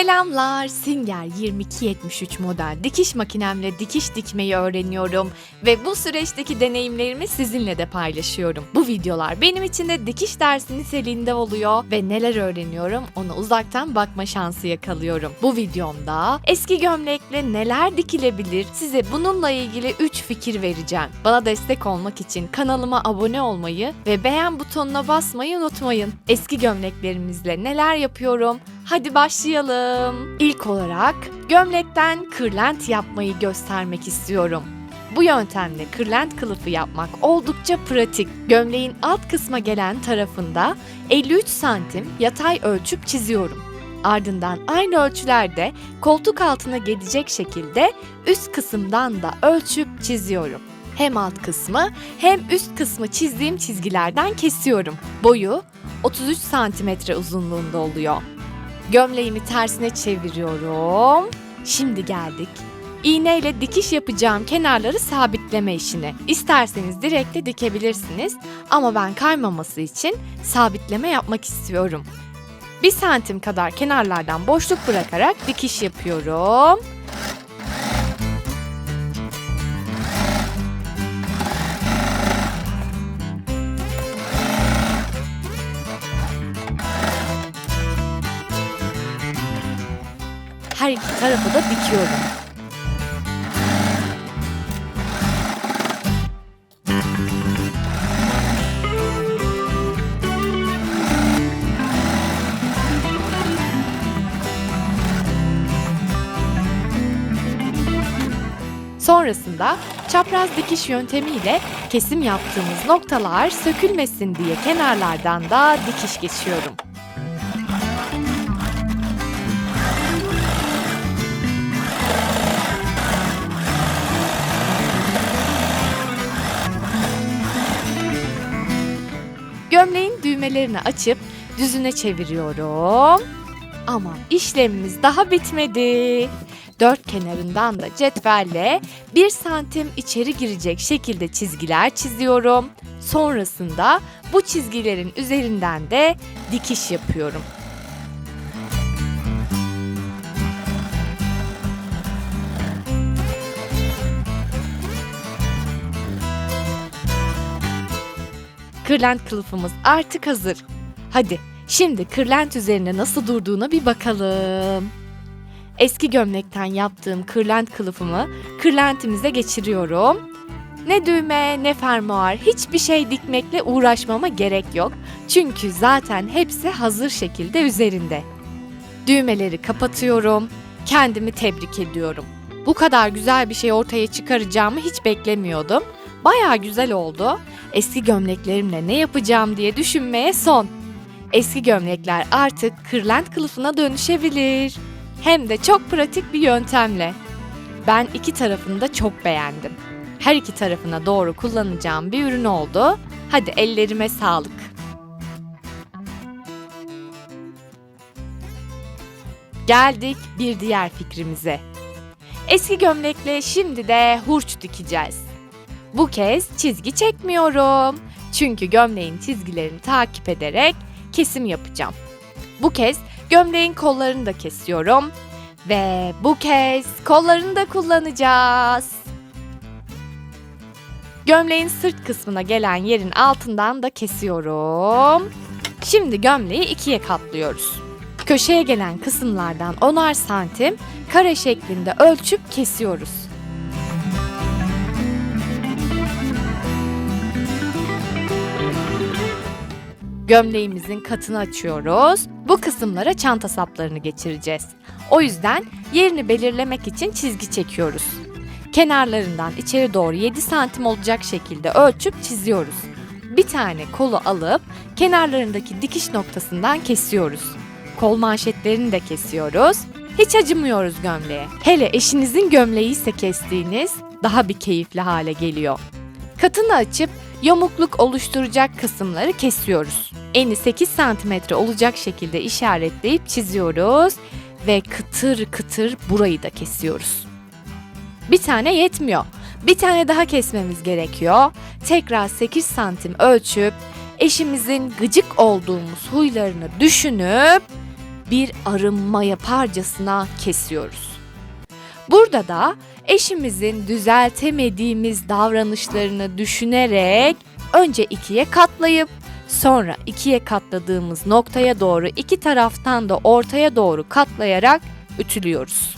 Selamlar. Singer 2273 model dikiş makinemle dikiş dikmeyi öğreniyorum ve bu süreçteki deneyimlerimi sizinle de paylaşıyorum. Bu videolar benim için de dikiş dersi niteliğinde oluyor ve neler öğreniyorum ona uzaktan bakma şansı yakalıyorum. Bu videomda eski gömlekle neler dikilebilir size bununla ilgili 3 fikir vereceğim. Bana destek olmak için kanalıma abone olmayı ve beğen butonuna basmayı unutmayın. Eski gömleklerimizle neler yapıyorum? Hadi başlayalım. İlk olarak gömlekten kırlent yapmayı göstermek istiyorum. Bu yöntemle kırlent kılıfı yapmak oldukça pratik. Gömleğin alt kısma gelen tarafında 53 santim yatay ölçüp çiziyorum. Ardından aynı ölçülerde koltuk altına gelecek şekilde üst kısımdan da ölçüp çiziyorum. Hem alt kısmı hem üst kısmı çizdiğim çizgilerden kesiyorum. Boyu 33 santimetre uzunluğunda oluyor. Gömleğimi tersine çeviriyorum. Şimdi geldik. İğneyle dikiş yapacağım kenarları sabitleme işine. İsterseniz direkt de dikebilirsiniz ama ben kaymaması için sabitleme yapmak istiyorum. Bir santim kadar kenarlardan boşluk bırakarak dikiş yapıyorum. Tarafı da dikiyorum. Sonrasında çapraz dikiş yöntemiyle kesim yaptığımız noktalar sökülmesin diye kenarlardan da dikiş geçiyorum. Düğmelerini açıp düzüne çeviriyorum. Ama işlemimiz daha bitmedi. Dört kenarından da cetvelle bir santim içeri girecek şekilde çizgiler çiziyorum. Sonrasında bu çizgilerin üzerinden de dikiş yapıyorum. Kırlent kılıfımız artık hazır. Hadi şimdi kırlent üzerine nasıl durduğuna bir bakalım. Eski gömlekten yaptığım kırlent kılıfımı kırlentimize geçiriyorum. Ne düğme ne fermuar hiçbir şey dikmekle uğraşmama gerek yok. Çünkü zaten hepsi hazır şekilde üzerinde. Düğmeleri kapatıyorum. Kendimi tebrik ediyorum. Bu kadar güzel bir şey ortaya çıkaracağımı hiç beklemiyordum. Bayağı güzel oldu. Eski gömleklerimle ne yapacağım diye düşünmeye son. Eski gömlekler artık kırlent kılıfına dönüşebilir. Hem de çok pratik bir yöntemle. Ben iki tarafını da çok beğendim. Her iki tarafına doğru kullanacağım bir ürün oldu. Hadi ellerime sağlık. Geldik bir diğer fikrimize. Eski gömlekle şimdi de hurç dikeceğiz. Bu kez çizgi çekmiyorum. Çünkü gömleğin çizgilerini takip ederek kesim yapacağım. Bu kez gömleğin kollarını da kesiyorum ve bu kez kollarını da kullanacağız. Gömleğin sırt kısmına gelen yerin altından da kesiyorum. Şimdi gömleği ikiye katlıyoruz. Köşeye gelen kısımlardan 10'ar santim kare şeklinde ölçüp kesiyoruz. Gömleğimizin katını açıyoruz. Bu kısımlara çanta saplarını geçireceğiz. O yüzden yerini belirlemek için çizgi çekiyoruz. Kenarlarından içeri doğru 7 santim olacak şekilde ölçüp çiziyoruz. Bir tane kolu alıp kenarlarındaki dikiş noktasından kesiyoruz. Kol manşetlerini de kesiyoruz. Hiç acımıyoruz gömleğe. Hele eşinizin gömleği ise kestiğiniz daha bir keyifli hale geliyor. Katını açıp yamukluk oluşturacak kısımları kesiyoruz. Eni 8 cm olacak şekilde işaretleyip çiziyoruz ve kıtır kıtır burayı da kesiyoruz. Bir tane yetmiyor. Bir tane daha kesmemiz gerekiyor. Tekrar 8 santim ölçüp eşimizin gıcık olduğumuz huylarını düşünüp bir arınma yaparcasına kesiyoruz. Burada da eşimizin düzeltemediğimiz davranışlarını düşünerek önce ikiye katlayıp sonra ikiye katladığımız noktaya doğru iki taraftan da ortaya doğru katlayarak ütülüyoruz.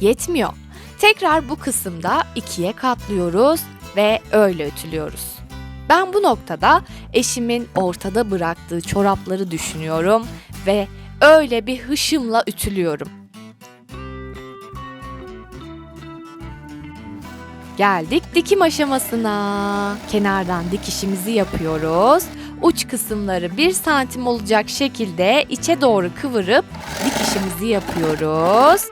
Yetmiyor. Tekrar bu kısımda ikiye katlıyoruz ve öyle ütülüyoruz. Ben bu noktada eşimin ortada bıraktığı çorapları düşünüyorum ve öyle bir hışımla ütülüyorum. Geldik dikim aşamasına. Kenardan dikişimizi yapıyoruz. Uç kısımları 1 santim olacak şekilde içe doğru kıvırıp dikişimizi yapıyoruz.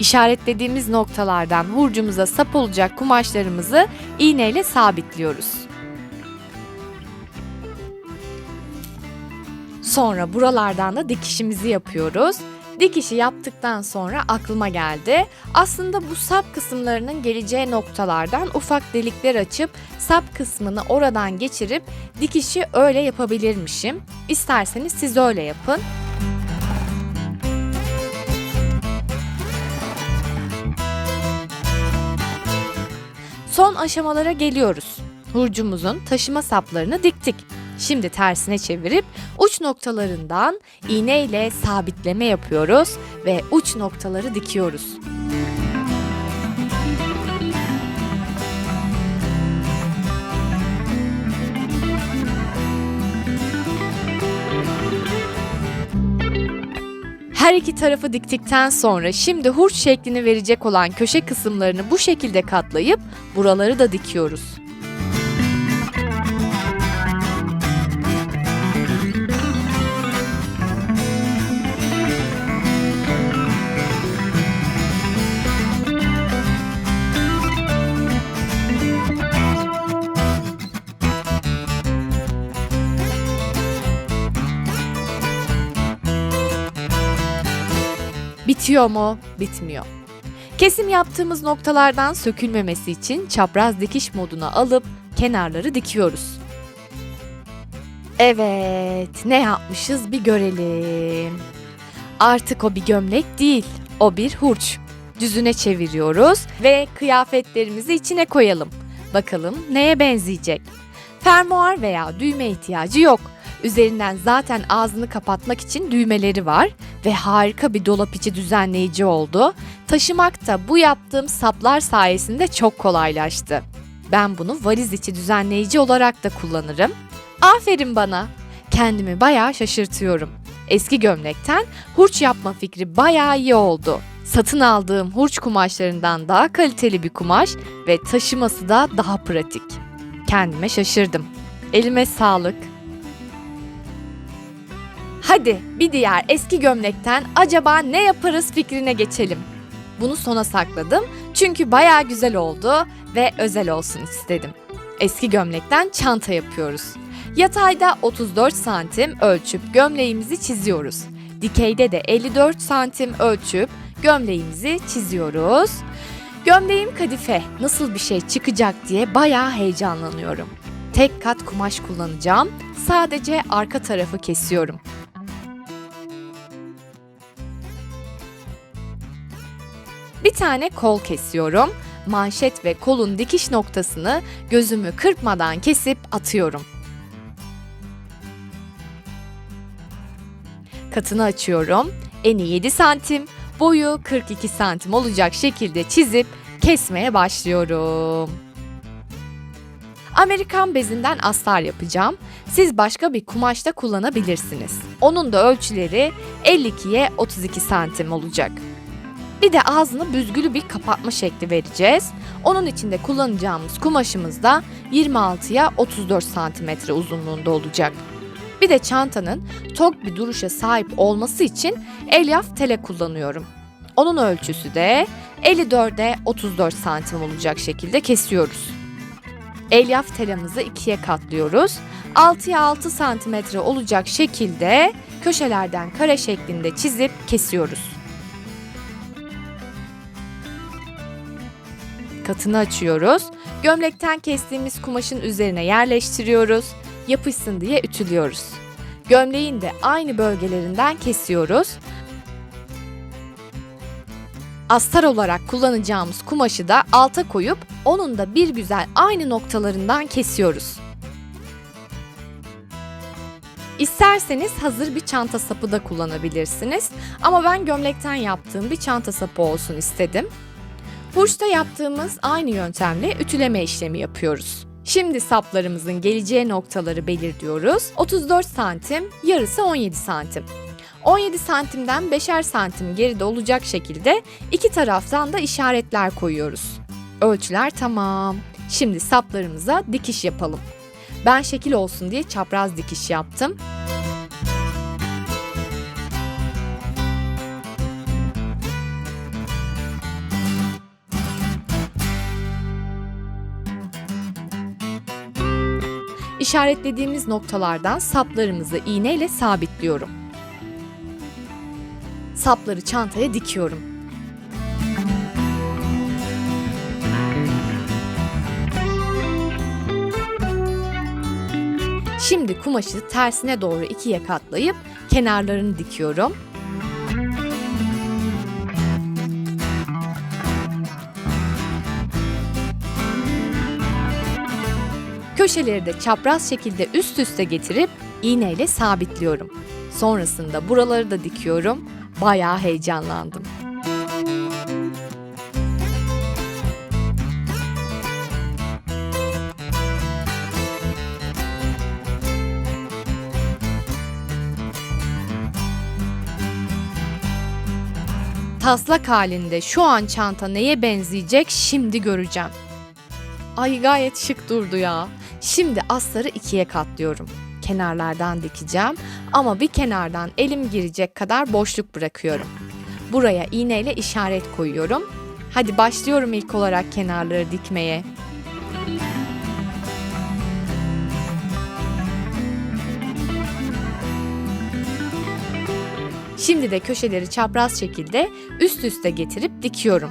İşaretlediğimiz noktalardan hurcumuza sap olacak kumaşlarımızı iğneyle sabitliyoruz. Sonra buralardan da dikişimizi yapıyoruz. Dikişi yaptıktan sonra aklıma geldi. Aslında bu sap kısımlarının geleceği noktalardan ufak delikler açıp sap kısmını oradan geçirip dikişi öyle yapabilirmişim. İsterseniz siz öyle yapın. Son aşamalara geliyoruz. Hurcumuzun taşıma saplarını diktik. Şimdi tersine çevirip uç noktalarından iğne ile sabitleme yapıyoruz ve uç noktaları dikiyoruz. Her iki tarafı diktikten sonra şimdi hurç şeklini verecek olan köşe kısımlarını bu şekilde katlayıp buraları da dikiyoruz. Bitiyor mu? Bitmiyor. Kesim yaptığımız noktalardan sökülmemesi için çapraz dikiş moduna alıp kenarları dikiyoruz. Evet, ne yapmışız bir görelim. Artık o bir gömlek değil, o bir hurç. Düzüne çeviriyoruz ve kıyafetlerimizi içine koyalım. Bakalım neye benzeyecek? Fermuar veya düğme ihtiyacı yok. Üzerinden zaten ağzını kapatmak için düğmeleri var ve harika bir dolap içi düzenleyici oldu. Taşımak da bu yaptığım saplar sayesinde çok kolaylaştı. Ben bunu valiz içi düzenleyici olarak da kullanırım. Aferin bana. Kendimi bayağı şaşırtıyorum. Eski gömlekten hurç yapma fikri bayağı iyi oldu. Satın aldığım hurç kumaşlarından daha kaliteli bir kumaş ve taşıması da daha pratik. Kendime şaşırdım. Elime sağlık. Hadi bir diğer eski gömlekten acaba ne yaparız fikrine geçelim. Bunu sona sakladım çünkü bayağı güzel oldu ve özel olsun istedim. Eski gömlekten çanta yapıyoruz. Yatayda 34 santim ölçüp gömleğimizi çiziyoruz. Dikeyde de 54 santim ölçüp gömleğimizi çiziyoruz. Gömleğim kadife nasıl bir şey çıkacak diye bayağı heyecanlanıyorum. Tek kat kumaş kullanacağım. Sadece arka tarafı kesiyorum. Bir tane kol kesiyorum. Manşet ve kolun dikiş noktasını gözümü kırpmadan kesip atıyorum. Katını açıyorum. Eni 7 santim, boyu 42 santim olacak şekilde çizip kesmeye başlıyorum. Amerikan bezinden astar yapacağım. Siz başka bir kumaşta kullanabilirsiniz. Onun da ölçüleri 52'ye 32 santim olacak. Bir de ağzını büzgülü bir kapatma şekli vereceğiz. Onun için de kullanacağımız kumaşımız da 26'ya 34 santimetre uzunluğunda olacak. Bir de çantanın tok bir duruşa sahip olması için elyaf tele kullanıyorum. Onun ölçüsü de 54'e 34 santim olacak şekilde kesiyoruz. Elyaf telamızı ikiye katlıyoruz. 6'ya 6 santimetre olacak şekilde köşelerden kare şeklinde çizip kesiyoruz. Katını açıyoruz. Gömlekten kestiğimiz kumaşın üzerine yerleştiriyoruz. Yapışsın diye ütülüyoruz. Gömleğin de aynı bölgelerinden kesiyoruz. Astar olarak kullanacağımız kumaşı da alta koyup onun da bir güzel aynı noktalarından kesiyoruz. İsterseniz hazır bir çanta sapı da kullanabilirsiniz ama ben gömlekten yaptığım bir çanta sapı olsun istedim. Hurçta yaptığımız aynı yöntemle ütüleme işlemi yapıyoruz. Şimdi saplarımızın geleceği noktaları belirliyoruz. 34 santim, yarısı 17 santim. 17 santimden 5'er santim geride olacak şekilde iki taraftan da işaretler koyuyoruz. Ölçüler tamam. Şimdi saplarımıza dikiş yapalım. Ben şekil olsun diye çapraz dikiş yaptım. İşaretlediğimiz noktalardan saplarımızı iğneyle sabitliyorum. Sapları çantaya dikiyorum. Şimdi kumaşı tersine doğru ikiye katlayıp kenarlarını dikiyorum. Köşeleri de çapraz şekilde üst üste getirip iğneyle sabitliyorum. Sonrasında buraları da dikiyorum. Bayağı heyecanlandım. Taslak halinde şu an çanta neye benzeyecek şimdi göreceğim. Ay gayet şık durdu ya. Şimdi asları ikiye katlıyorum. Kenarlardan dikeceğim ama bir kenardan elim girecek kadar boşluk bırakıyorum. Buraya iğneyle işaret koyuyorum. Hadi başlıyorum ilk olarak kenarları dikmeye. Şimdi de köşeleri çapraz şekilde üst üste getirip dikiyorum.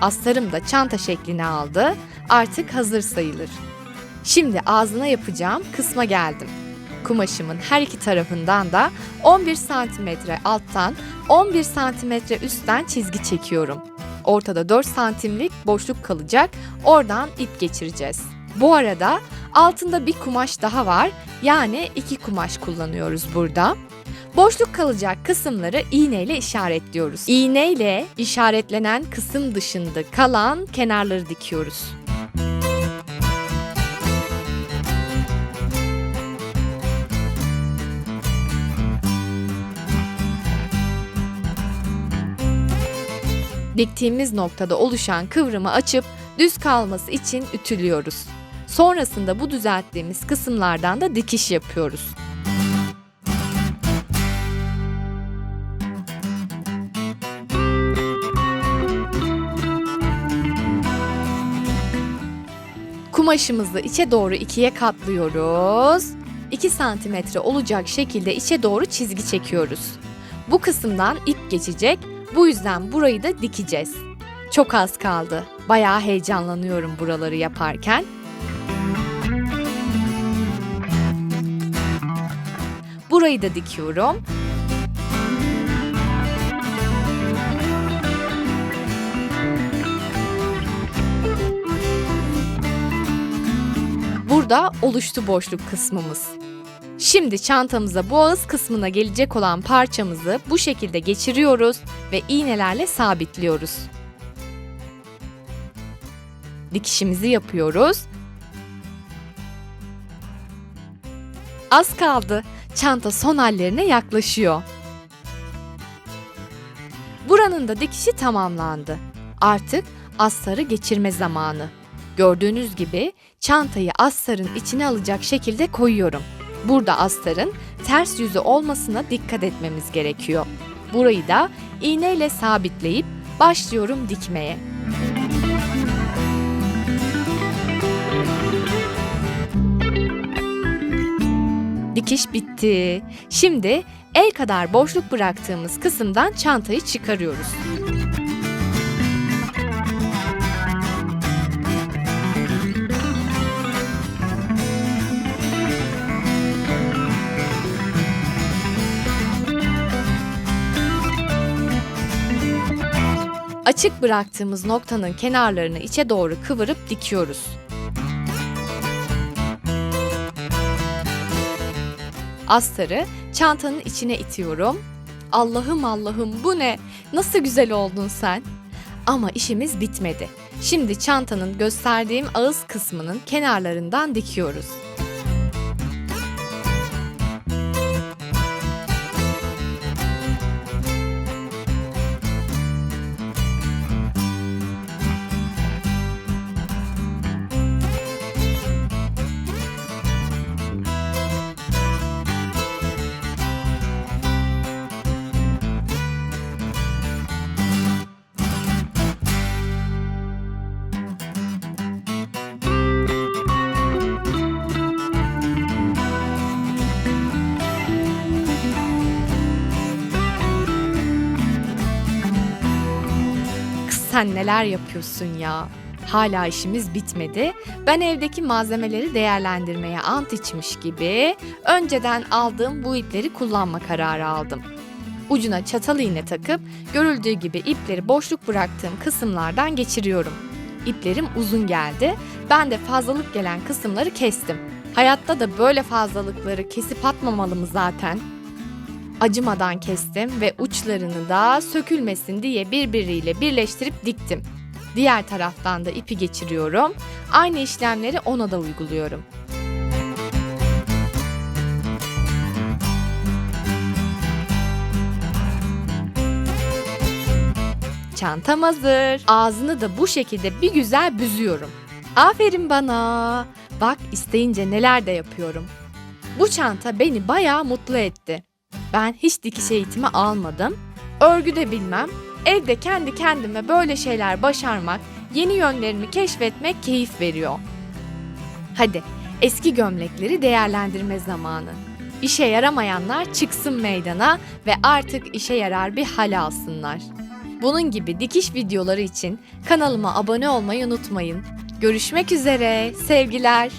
Astarım da çanta şeklini aldı. Artık hazır sayılır. Şimdi ağzına yapacağım kısma geldim. Kumaşımın her iki tarafından da 11 cm alttan 11 cm üstten çizgi çekiyorum. Ortada 4 santimlik boşluk kalacak. Oradan ip geçireceğiz. Bu arada altında bir kumaş daha var. Yani iki kumaş kullanıyoruz burada. Boşluk kalacak kısımları iğneyle işaretliyoruz. İğneyle işaretlenen kısım dışında kalan kenarları dikiyoruz. Diktiğimiz noktada oluşan kıvrımı açıp düz kalması için ütülüyoruz. Sonrasında bu düzelttiğimiz kısımlardan da dikiş yapıyoruz. Kumaşımızı içe doğru ikiye katlıyoruz. 2 santimetre olacak şekilde içe doğru çizgi çekiyoruz. Bu kısımdan ip geçecek. Bu yüzden burayı da dikeceğiz. Çok az kaldı. Bayağı heyecanlanıyorum buraları yaparken. Burayı da dikiyorum. Burada oluştu boşluk kısmımız. Şimdi çantamıza bu ağız kısmına gelecek olan parçamızı bu şekilde geçiriyoruz ve iğnelerle sabitliyoruz. Dikişimizi yapıyoruz. Az kaldı. Çanta son hallerine yaklaşıyor. Buranın da dikişi tamamlandı. Artık astarı geçirme zamanı. Gördüğünüz gibi çantayı astarın içine alacak şekilde koyuyorum. Burada astarın ters yüzü olmasına dikkat etmemiz gerekiyor. Burayı da iğneyle sabitleyip başlıyorum dikmeye. Dikiş bitti. Şimdi el kadar boşluk bıraktığımız kısımdan çantayı çıkarıyoruz. Açık bıraktığımız noktanın kenarlarını içe doğru kıvırıp dikiyoruz. Astarı çantanın içine itiyorum. Allah'ım Allah'ım bu ne? Nasıl güzel oldun sen? Ama işimiz bitmedi. Şimdi çantanın gösterdiğim ağız kısmının kenarlarından dikiyoruz. Sen neler yapıyorsun ya? Hala işimiz bitmedi. Ben evdeki malzemeleri değerlendirmeye ant içmiş gibi önceden aldığım bu ipleri kullanma kararı aldım. Ucuna çatal iğne takıp görüldüğü gibi ipleri boşluk bıraktığım kısımlardan geçiriyorum. İplerim uzun geldi. Ben de fazlalık gelen kısımları kestim. Hayatta da böyle fazlalıkları kesip atmamalı mı zaten? Acımadan kestim ve uçlarını da sökülmesin diye birbiriyle birleştirip diktim. Diğer taraftan da ipi geçiriyorum. Aynı işlemleri ona da uyguluyorum. Çantam hazır. Ağzını da bu şekilde bir güzel büzüyorum. Aferin bana. Bak isteyince neler de yapıyorum. Bu çanta beni bayağı mutlu etti. Ben hiç dikiş eğitimi almadım. Örgü de bilmem. Evde kendi kendime böyle şeyler başarmak, yeni yönlerimi keşfetmek keyif veriyor. Hadi eski gömlekleri değerlendirme zamanı. İşe yaramayanlar çıksın meydana ve artık işe yarar bir hal alsınlar. Bunun gibi dikiş videoları için kanalıma abone olmayı unutmayın. Görüşmek üzere, sevgiler.